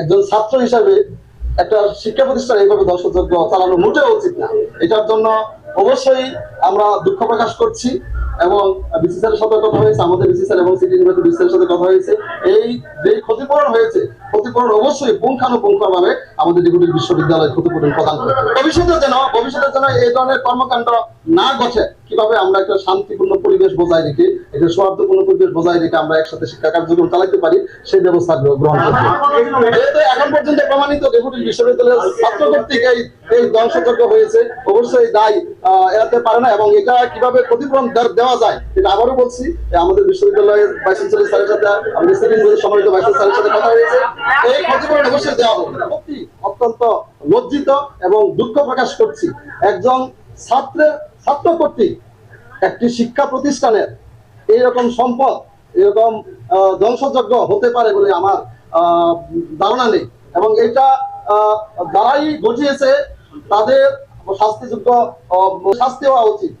একজন ছাত্র হিসাবে একটা শিক্ষা প্রতিষ্ঠান এইভাবে দর্শকযোগ্য চালানো মোটেও উচিত না। এটার জন্য অবশ্যই আমরা দুঃখ প্রকাশ করছি এবং এর সাথে কথা হয়েছে, আমাদের বিসিসিআর এবং সিটি ইউনিভার্সিটি বিসিসিআর সাথে কথা হয়েছে। এই যে ক্ষতিপূরণ হয়েছে, ক্ষতিপূরণ অবশ্যই পুঙ্খানুপুঙ্খ ভাবে আমাদের ডেপুটি বিশ্ববিদ্যালয় ক্ষতিপূরণ প্রদান করবে ভবিষ্যতে যেন ভবিষ্যতের জন্য এই ধরনের কর্মকাণ্ড না ঘটে, কীভাবে আমরা একটা শান্তিপূর্ণ পরিবেশ বজায় রেখে, একটা সৌহার্দ্যপূর্ণ পরিবেশ বজায় রেখে আমরা একসাথে শিক্ষা কার্যক্রম চালাতে পারি, সেই ব্যবস্থা গ্রহণ করতে এখন পর্যন্ত প্রমাণিত ডেপুটি বিশ্ববিদ্যালয়ের ছাত্র কর্তৃক এই এই ধ্বংসযজ্ঞ হয়েছে, অবশ্যই দায় এড়াতে পারে না এবং এটা কীভাবে ক্ষতিপূরণ দেওয়া যায়, এটা আবারও বলছি আমাদের বিশ্ববিদ্যালয়ের ভাইস চ্যান্সেলর স্যারের সাথে, আমাদের সেকেন্ড সম্মানিত ভাইস চ্যান্সেলর সাথে কথা হয়েছে। এই ক্ষতিপূরণ দেওয়া অত্যন্ত লজ্জিত এবং দুঃখ প্রকাশ করছি। একজন ছাত্রের ছাত্র কর্তৃক একটি শিক্ষা প্রতিষ্ঠানের এইরকম সম্পদ এরকম আহ, ধ্বংসযজ্ঞ হতে পারে বলে আমার ধারণা নেই। এবং এটা যারাই ঘটিয়েছে তাদের শাস্তিযোগ্য শাস্তি হওয়া উচিত।